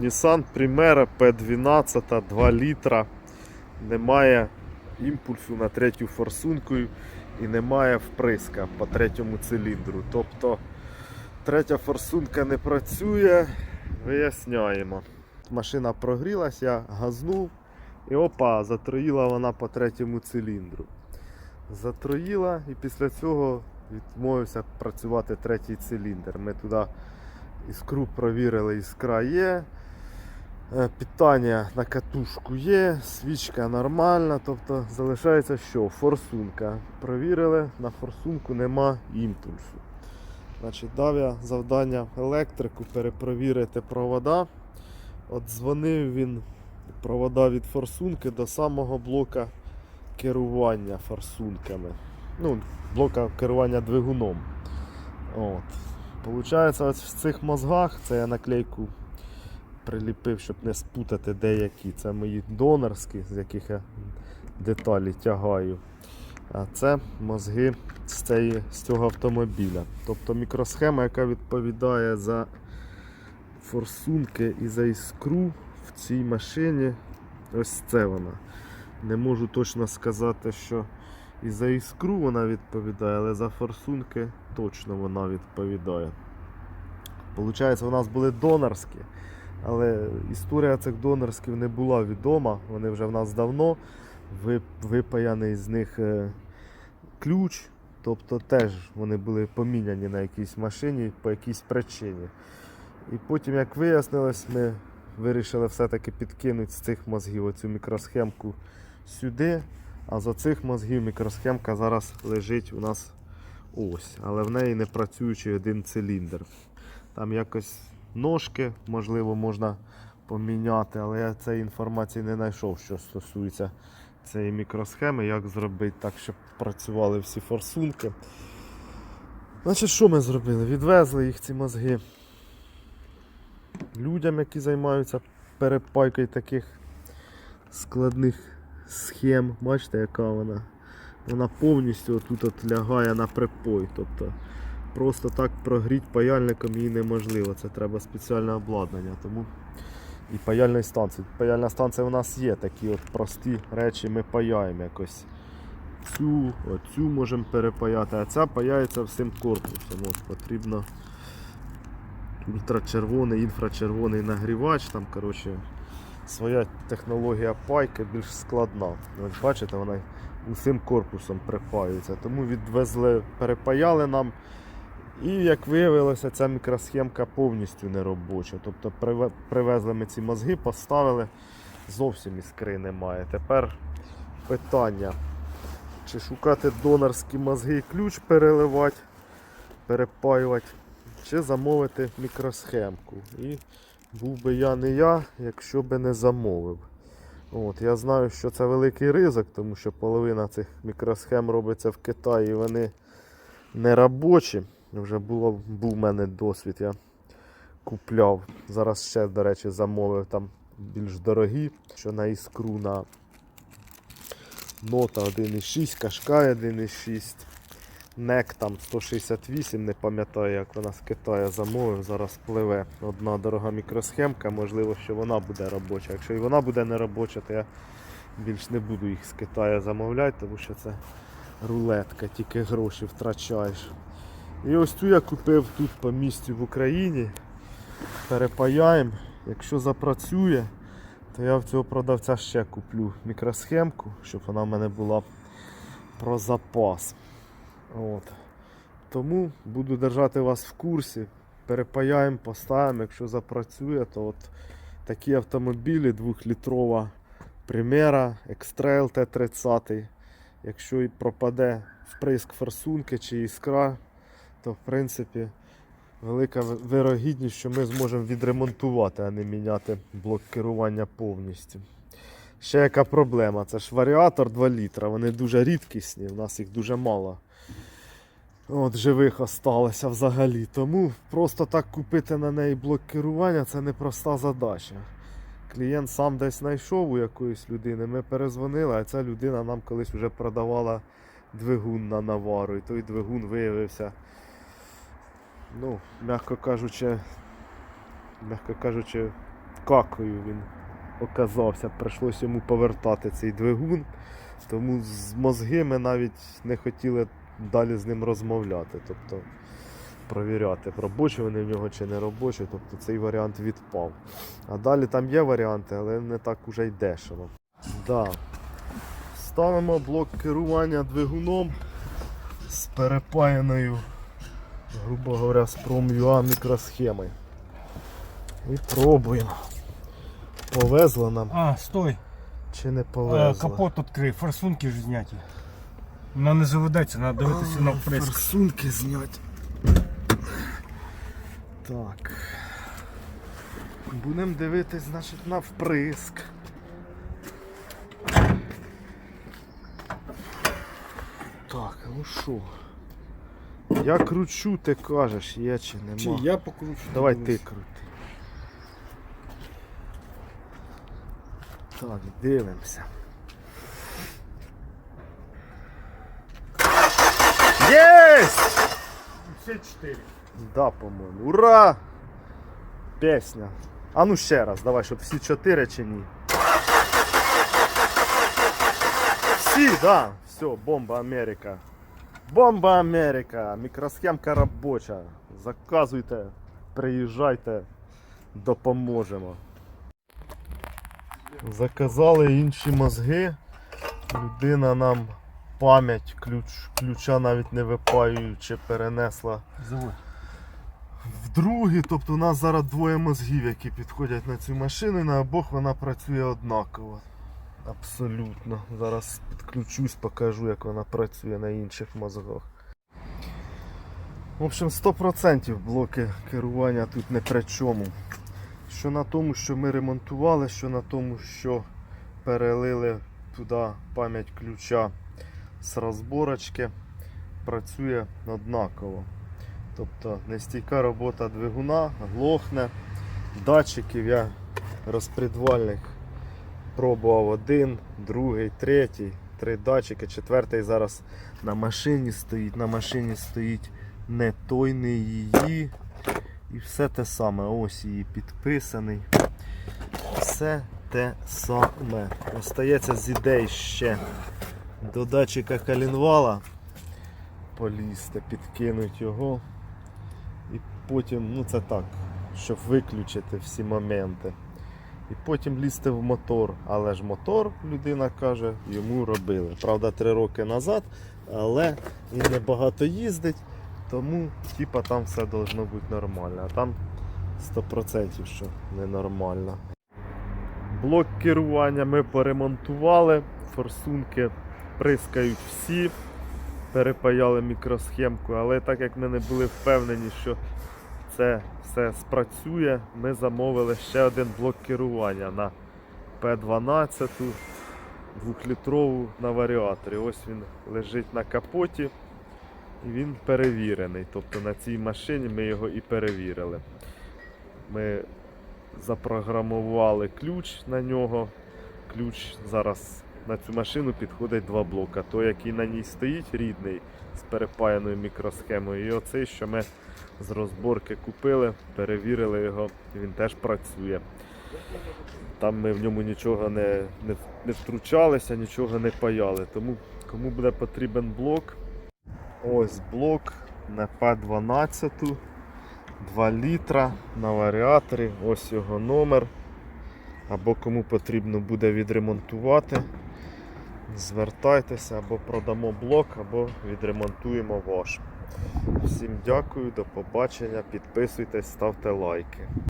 Nissan Primera P12 2 літра. Немає імпульсу на третю форсунку і немає вприска по третьому циліндру. Тобто третя форсунка не працює, виясняємо. Машина прогрілась, я газнув і опа, затроїла вона по третьому циліндру. Затроїла і після цього відмовився працювати третій циліндр. Ми туди іскру провірили, іскра є. Е, Питання на катушку є, свічка нормальна, тобто залишається що? Форсунка. Провірили, на форсунку нема імпульсу. Значить, дав я завдання електрику перепровірити провода. От дзвонив він провода від форсунки до самого блока керування форсунками. Ну, блока керування двигуном. От. Получається, ось в цих мозгах, це я наклейку приліпив, щоб не спутати деякі. Це мої донорські, з яких я деталі тягаю. А це мозги з, цієї, з цього автомобіля. Тобто мікросхема, яка відповідає за форсунки і за іскру в цій машині. Ось це вона. Не можу точно сказати, що і за іскру вона відповідає, але за форсунки точно вона відповідає. Получається, у нас були донорські, але історія цих донорських не була відома. Вони вже в нас давно. Випаяний з них е, ключ. Тобто теж вони були поміняні на якійсь машині по якійсь причині. І потім, як вияснилось, ми вирішили все-таки підкинути з цих мозгів оцю мікросхемку сюди. А з оцих мозгів мікросхемка зараз лежить у нас ось, але в неї не працюючий один циліндр. Там якось ножки, можливо, можна поміняти, але я цієї інформації не знайшов, що стосується цієї мікросхеми, як зробити так, щоб працювали всі форсунки. Значить, що ми зробили? Відвезли їх ці мозги людям, які займаються перепайкою таких складних схем. Бачите, яка вона? Вона повністю тут от лягає на припой. Тобто просто так прогріти паяльником її неможливо. Це треба спеціальне обладнання. Тому і паяльної станції. Паяльна станція у нас є, такі от прості речі ми паяємо якось. Цю, оцю можемо перепаяти, а ця паяється всім корпусом. От, потрібно ультрачервоний, інфрачервоний нагрівач. Там, коротше, своя технологія пайки більш складна. От бачите, вона усім корпусом припаюється. Тому відвезли, перепаяли нам. І як виявилося, ця мікросхемка повністю не робоча. Тобто привезли ми ці мозги, поставили, зовсім іскри немає. Тепер питання, чи шукати донорські мозги і ключ переливати, перепаювати, чи замовити мікросхемку. І був би я не я, якщо би не замовив. От, я знаю, що це великий ризик, тому що половина цих мікросхем робиться в Китаї, і вони не робочі. Вже було, був в мене досвід, я купляв. Зараз ще, до речі, замовив там більш дорогі, що на іскру на нота 1.6, кашкай 1.6. NEC там 168, не пам'ятаю, як вона з Китаю замовив, зараз пливе одна дорога мікросхемка, можливо, що вона буде робоча. Якщо і вона буде не робоча, то я більш не буду їх з Китаю замовляти, тому що це рулетка, тільки гроші втрачаєш. І ось цю я купив тут по місцю в Україні. Перепаяємо. Якщо запрацює, то я в цього продавця ще куплю мікросхемку, щоб вона в мене була про запас. От. Тому буду держати вас в курсі. Перепаяємо, поставимо. Якщо запрацює, то от такі автомобілі 2-літрова Примера, X-Trail T30. Якщо і пропаде вприск форсунки чи іскра, то в принципі велика ви- вирогідність, що ми зможемо відремонтувати, а не міняти блок керування повністю. Ще яка проблема? Це ж варіатор 2 літра, вони дуже рідкісні, у нас їх дуже мало. От живих осталося взагалі. Тому просто так купити на неї блок керування це непроста задача. Клієнт сам десь знайшов у якоїсь людини, ми перезвонили, а ця людина нам колись вже продавала двигун на навару. І той двигун виявився, ну, м'яко кажучи, м'яко кажучи, какою він оказався. Прийшлося йому повертати цей двигун. Тому з мозги ми навіть не хотіли далі з ним розмовляти. Тобто провіряти, робочі вони в нього чи не робочі. Тобто цей варіант відпав. А далі там є варіанти, але не так уже й дешево. Да. Ставимо блок керування двигуном з перепаяною, грубо говоря, з Prom.ua мікросхемою. І пробуємо. Повезло нам А, стой. чи не Е, повезло. Капот відкрив, форсунки ж зняті. Вона не заведеться, треба дивитися на вприск. Форсунки зняти. Так. Будемо дивитись, значить, на вприск. Так, ну що? Я кручу, ти кажеш, є чи нема. Чи я покручу? Давай ти крути. Так, дивимося. Єсть! Все чотири. Да, по-моєму. Ура! Песня. А ну ще раз, давай, щоб всі чотири чи ні. Всі, да. Все, бомба Америка. Бомба Америка. Мікросхемка робоча. Заказуйте, приїжджайте, допоможемо. Заказали інші мозги. Людина нам пам'ять ключ, ключа навіть не випаюючи перенесла в другі, тобто у нас зараз двоє мозгів, які підходять на цю машину, і на обох вона працює однаково. Абсолютно. Зараз підключусь, покажу, як вона працює на інших мозгах. В общем, 100% блоки керування тут не при чому. Що на тому, що ми ремонтували, що на тому, що перелили туди пам'ять ключа з розборочки, працює однаково. Тобто нестійка робота двигуна, глохне. Датчиків я розпредвальник пробував один, другий, третій, три датчики, четвертий зараз на машині стоїть. На машині стоїть не той, не її. І все те саме. Ось її підписаний. Все те саме. Остається з ідей ще до датчика калінвала полізти, підкинуть його. І потім, ну це так, щоб виключити всі моменти. І потім лізти в мотор. Але ж мотор, людина каже, йому робили. Правда, три роки назад, але він не багато їздить, тому типа там все должно бути нормально. А там 100% що ненормально. Блок керування ми поремонтували, форсунки прискають всі перепаяли мікросхемку, але так як ми не були впевнені, що це все спрацює, ми замовили ще один блок керування на P12 двохлітрову на варіаторі. Ось він лежить на капоті і він перевірений. Тобто на цій машині ми його і перевірили. Ми запрограмували ключ на нього. Ключ зараз на цю машину підходить два блока. Той, який на ній стоїть, рідний з перепаяною мікросхемою, і оцей, що ми з розборки купили, перевірили його, він теж працює. Там ми в ньому нічого не, не, не втручалися, нічого не паяли. Тому кому буде потрібен блок, ось блок на П12, 2 літра на варіаторі, ось його номер. Або кому потрібно буде відремонтувати, звертайтеся або продамо блок, або відремонтуємо ваш. Всім дякую, до побачення, підписуйтесь, ставте лайки.